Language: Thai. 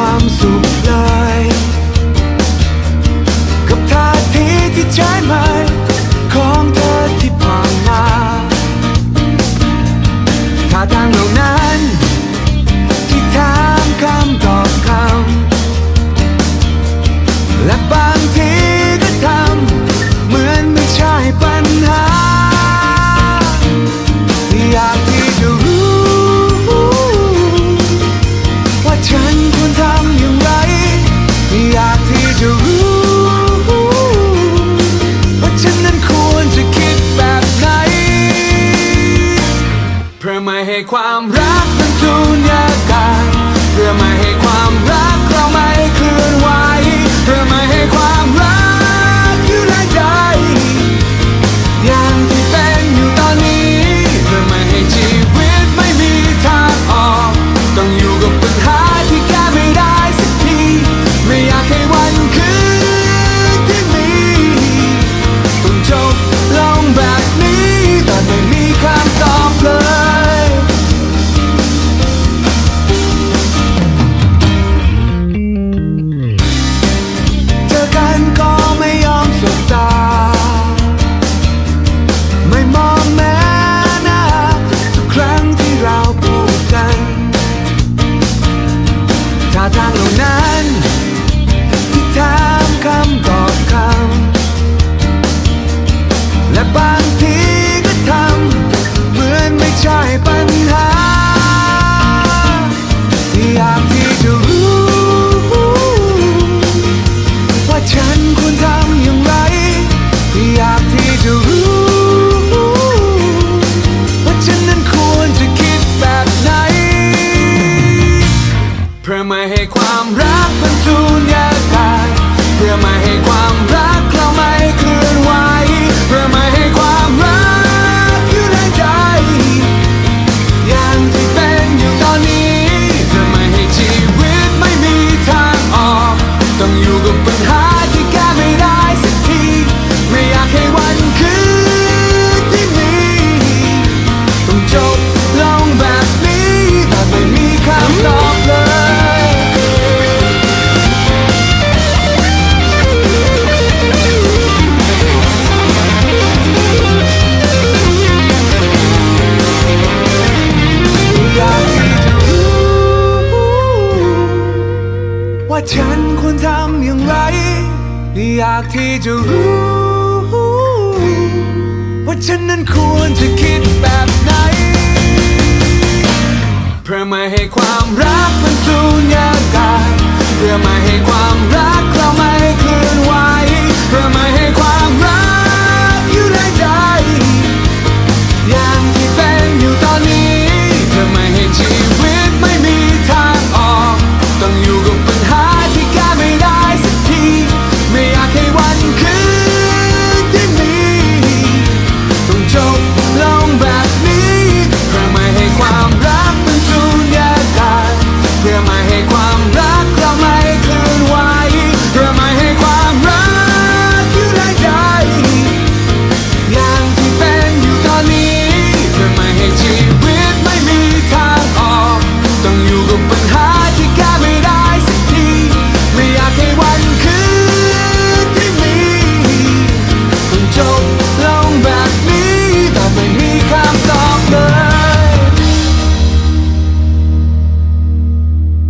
ความสุขได้ ความ ว่าฉันควรทำอย่างไร อยากที่จะรู้ ว่าฉันนั้นควรจะคิดแบบไหน เพื่อไม่ให้ความรักมันสูญญากาศเพื่อไม่ให้ความรักเราไม่เคลื่อนไหวเพื่อไม่ให้ความรักอยู่ในใจ อย่างที่เป็นอยู่ตอนนี้ เพื่อไม่ให้ชีวิต ลองแบบนี้ต่อไม่มีคำตอบ